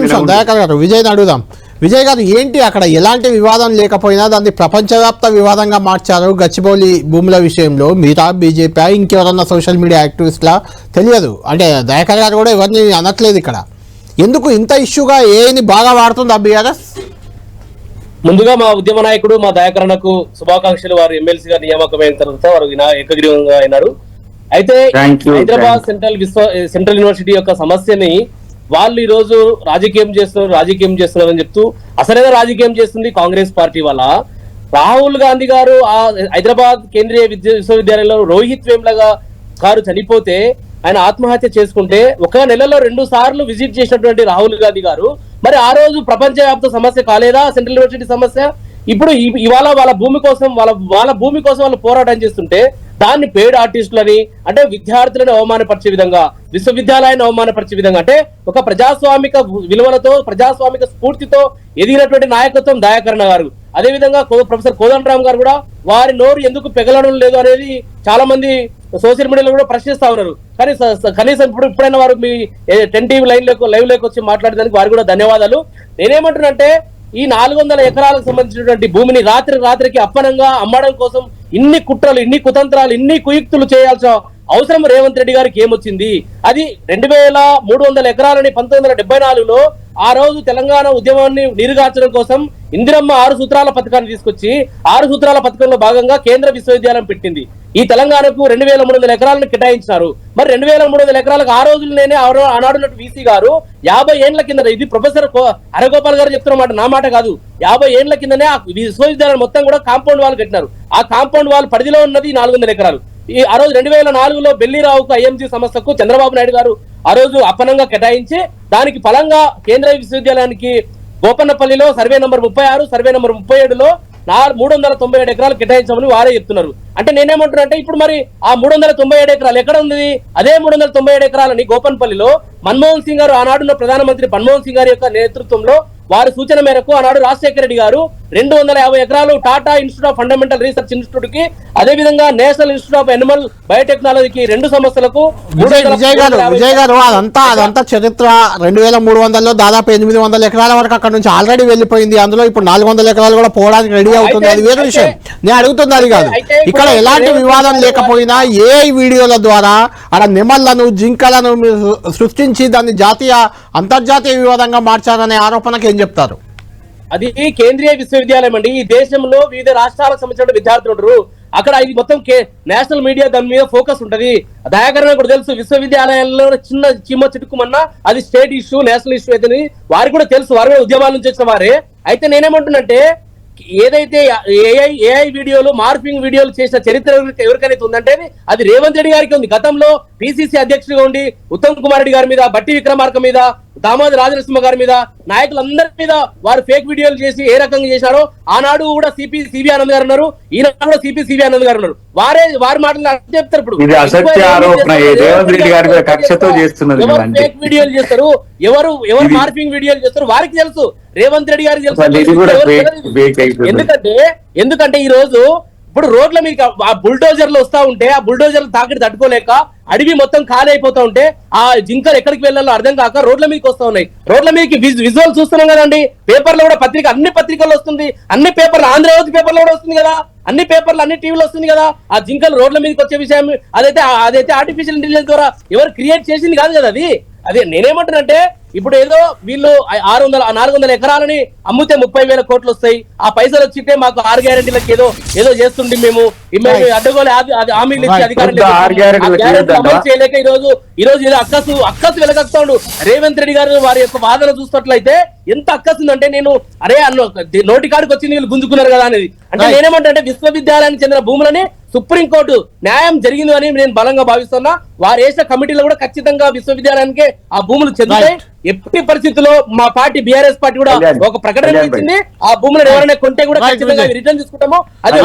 నిమిషం. దయాకర్ గారు విజయ్ని అడుగుదాం. విజయ్ గారు ఏంటి అక్కడ ఎలాంటి వివాదం లేకపోయినా దాన్ని ప్రపంచవ్యాప్త వివాదంగా మార్చారు గచ్చిబౌలి భూముల విషయంలో? మీరా బీజేపీ ఇంకెవరన్నా సోషల్ మీడియా యాక్టివిస్ట్లా? తెలియదు. అంటే దయాకర్ గారు కూడా ఎవరిని అనట్లేదు ఇక్కడ. ఎందుకు ఇంత ఇష్యూగా ఏని బాగా వాడుతుంది బీఆర్ఎస్? ముందుగా మా ఉద్యమ నాయకుడు మా దయాకరణకు శుభాకాంక్షలు. వారు ఎమ్మెల్సీగా నియామకమైన తర్వాత వారు ఏకగ్రీవంగా అయినారు. అయితే హైదరాబాద్ సెంట్రల్ విశ్వ సెంట్రల్ యూనివర్సిటీ యొక్క సమస్యని వాళ్ళు ఈ రోజు రాజకీయం చేస్తున్నారు రాజకీయం చేస్తున్నారు అని చెప్తూ అసలేదో రాజకీయం చేస్తుంది కాంగ్రెస్ పార్టీ వల్ల. రాహుల్ గాంధీ గారు ఆ హైదరాబాద్ కేంద్రీయ విద్యా విశ్వవిద్యాలయంలో రోహిత్ వేమ్లగా గారు చనిపోతే ఆయన ఆత్మహత్య చేసుకుంటే ఒక నెలలో రెండు సార్లు విజిట్ చేసినటువంటి రాహుల్ గాంధీ గారు మరి ఆ రోజు ప్రపంచవ్యాప్త సమస్య కాలేదా? సెంట్రల్ యూనివర్సిటీ సమస్య? ఇప్పుడు ఇవాళ వాళ్ళ భూమి కోసం వాళ్ళ వాళ్ళ భూమి కోసం వాళ్ళు పోరాటం చేస్తుంటే దాన్ని పేడ్ ఆర్టిస్టులని అంటే విద్యార్థులను అవమానపరిచే విధంగా విశ్వవిద్యాలయాన్ని అవమానపరిచే విధంగా అంటే ఒక ప్రజాస్వామిక విలువలతో ప్రజాస్వామిక స్ఫూర్తితో ఎదిగినటువంటి నాయకత్వం దయాకరణ గారు. అదే విధంగా ప్రొఫెసర్ కోదండరామ్ గారు కూడా వారి నోరు ఎందుకు పెగలడం లేదు అనేది చాలా మంది సోషల్ మీడియాలో కూడా ప్రశ్నిస్తా ఉన్నారు. కానీ కనీసం ఇప్పుడు ఇప్పుడైనా వారు మీ టెన్ టీవీ లైన్ లైవ్లోకి వచ్చి మాట్లాడడానికి వారు కూడా ధన్యవాదాలు. నేనేమంటున్నంటే ఈ నాలుగు వందల ఎకరాలకు సంబంధించినటువంటి భూమిని రాత్రి రాత్రికి అప్పనంగా అమ్మడం కోసం ఇన్ని కుట్రలు ఇన్ని కుతంత్రాలు ఇన్ని కుయుక్తులు చేయాల్సిన అవసరం రేవంత్ రెడ్డి గారికి ఏమొచ్చింది? అది రెండు వేల మూడు వందల ఎకరాలని పంతొమ్మిది వందల డెబ్బై నాలుగులో ఆ రోజు తెలంగాణ ఉద్యమాన్ని నీరుగార్చడం కోసం ఇందిరమ్మ ఆరు సూత్రాల పథకాన్ని తీసుకొచ్చి ఆరు సూత్రాల పథకంలో భాగంగా కేంద్ర విశ్వవిద్యాలయం పెట్టింది. ఈ తెలంగాణకు రెండు వేల మూడు వందల ఎకరాలను కేటాయించినారు. మరి రెండు వేల మూడు వందల ఎకరాలకు ఆ రోజుల్లోనే ఆనాడున్నట్టు వీసీ గారు యాభై ఏండ్ల కింద ఇది ప్రొఫెసర్ కో- హరగోపాల్ గారు చెప్తున్న మాట నా మాట కాదు. యాభై ఏండ్ల కిందనే ఆ విశ్వవిద్యాలయం మొత్తం కూడా కాంపౌండ్ వాల్ కట్టినారు. ఆ కాంపౌండ్ వాల్ పరిధిలో ఉన్నది నాలుగు వందల ఎకరాలు. ఈ ఆ రోజు రెండు వేల నాలుగులో బెల్లిరావుకు ఐఎంజీ సంస్థకు చంద్రబాబు నాయుడు గారు ఆ రోజు అప్పనంగా కేటాయించి దానికి ఫలంగా కేంద్ర విశ్వవిద్యాలయానికి గోపన్నపల్లిలో సర్వే నంబర్ ముప్పై ఆరు సర్వే నంబర్ ముప్పై ఏడులో మూడు వందల తొంభై ఏడు ఎకరాలు కేటాయించామని వారే చెప్తున్నారు. అంటే నేనేమంటున్నా అంటే ఇప్పుడు మరి ఆ మూడు వందల తొంభై ఏడు ఎకరాలు ఎక్కడ ఉంది? అదే మూడు వందల తొంభై ఏడు ఎకరాలని గోపన్పల్లిలో మన్మోహన్ సింగ్ గారు ఆనాడున్న ప్రధానమంత్రి మన్మోహన్ సింగ్ గారి యొక్క నేతృత్వంలో వారి సూచన మేరకు ఆనాడు రాజశేఖర రెడ్డి గారు రెండు వందల యాభై ఎకరాలు Tata institute of fundamental research ఇన్స్టిట్యూట్కి అదే విధంగా నేషనల్ ఇన్స్టిట్యూట్ ఆఫ్ ఎనిమల్ బయోటెక్నాలజీకి రెండు సంస్థలకు విజయ్ గారు విజయ్ గారు అదంతా అదంతా చరిత్ర. రెండు వేల మూడు వందల్లో దాదాపు ఎనిమిది వందల ఎకరాల వరకు అక్కడ నుంచి ఆల్రెడీ వెళ్ళిపోయింది. అందులో ఇప్పుడు నాలుగు వందల ఎకరాలు కూడా పోవడానికి రెడీ అవుతుంది. అది వేరే విషయం. నేను అడుగుతుంది అది కాదు. ఇక్కడ ఎలాంటి వివాదం లేకపోయినా ఏ వీడియోల ద్వారా అక్కడ నెమళ్ళను జింకలను సృష్టించి దాన్ని జాతీయ అంతర్జాతీయ వివాదంగా మార్చారనే ఆరోపణకి ఏం చెప్తారు? అది కేంద్రీయ విశ్వవిద్యాలయం అండి. ఈ దేశంలో వివిధ రాష్ట్రాలకు సంబంధించిన విద్యార్థులు ఉంటారు. అక్కడ ఇది మొత్తం నేషనల్ మీడియా దాని మీద ఫోకస్ ఉంటది. దయాకరణ కూడా తెలుసు విశ్వవిద్యాలయాల్లో చిన్న చిమ్మ చిటుకుమన్నా అది స్టేట్ ఇష్యూ నేషనల్ ఇష్యూ అయితే వారికి కూడా తెలుసు వారి ఉద్యమాల నుంచి వచ్చిన వారే. అయితే నేనేమంటున్నంటే ఏదైతే ఏఐ ఏఐ వీడియోలు మార్పింగ్ వీడియోలు చేసిన చరిత్ర ఎవరికైతే ఉందంటే అది రేవంత్ రెడ్డి గారికి ఉంది. గతంలో పిసిసి అధ్యక్షుడిగా ఉండి ఉత్తమ్ కుమార్ రెడ్డి గారి మీద బట్టి విక్రమార్క మీద దామోదర రాజనరసింహ గారి మీద నాయకులందరి మీద వారు ఫేక్ వీడియోలు చేసి ఏ రకంగా చేశారో ఆనాడు కూడా సిపి సివి ఆనంద్ గారు ఉన్నారు. ఈనాడు కూడా సిపి సివి ఆనంద్ గారు ఉన్నారు. వారే వారి మాటలు చెప్తారు ఇప్పుడు. ఫేక్ వీడియోలు చేస్తారు? ఎవరు ఎవరు మార్పింగ్ వీడియోలు చేస్తారు? వారికి తెలుసు. రేవంత్ రెడ్డి గారికి తెలుసు. ఎందుకంటే ఎందుకంటే ఈ రోజు ఇప్పుడు రోడ్ల మీద ఆ బుల్డోజర్లు వస్తా ఉంటే ఆ బుల్డోజర్లు తాకిడి తట్టుకోలేక అడవి మొత్తం ఖాళీ అయిపోతా ఉంటే ఆ జింకలు ఎక్కడికి వెళ్ళాలో అర్థం కాక రోడ్ల మీదకి వస్తా ఉన్నాయి. రోడ్ల మీదకి విజువల్ చూస్తున్నాం కదండి. పేపర్లో కూడా పత్రిక అన్ని పత్రికల్లో వస్తుంది. అన్ని పేపర్లు ఆంధ్రజ్యోతి పేపర్లో కూడా వస్తుంది కదా. అన్ని పేపర్లు అన్ని టీవీలో వస్తుంది కదా. ఆ జింకలు రోడ్ల మీదకి వచ్చే విషయం అదైతే అదైతే ఆర్టిఫిషియల్ ఇంటెలిజెన్స్ ద్వారా ఎవరు క్రియేట్ చేసింది కాదు కదా అది. అదే నేనేమంటానంటే ఇప్పుడు ఏదో వీళ్ళు ఆరు వందల నాలుగు వందల ఎకరాలని అమ్మితే ముప్పై వేల కోట్లు వస్తాయి ఆ పైసలు వచ్చితే మాకు ఆరు గ్యారెంటీలకు ఏదో ఏదో చేస్తుండే మేము. అడ్డగోలు హామీలు ఇచ్చి Right. అధికారం కొంత ఆరు గ్యారెంటీలకు గ్యారెంటీలు ఇవ్వద్దా? అమలు చేయలేక ఈ రోజు ఈ రోజు ఏదో అక్కసు అక్కసు వెలగస్తాడు రేవంత్ రెడ్డి గారు వారి యొక్క వాదన చూస్తున్నట్లయితే ఎంత అక్కసు ఉందంటే నేను అరే అన్న నోటి కాడికి వచ్చి వీళ్ళు గుంజుకున్నారు కదా అనేది అంటే. నేనేమంటే విశ్వవిద్యాలయానికి చెందిన భూములని సుప్రీంకోర్టు న్యాయం జరిగింది అని నేను బలంగా భావిస్తున్నా వారు వేసిన కమిటీలో కూడా ఖచ్చితంగా విశ్వవిద్యాలయానికి ఆ భూములు చెందుతాయి. ఎట్టి పరిస్థితుల్లో మా పార్టీ బీఆర్ఎస్ పార్టీ కూడా. ఒక ప్రకటన ఇచ్చింది ఆ భూములను ఎవరైనా కొంటే కూడా ఖచ్చితంగా. రిటర్న్ తీసుకుంటాము అది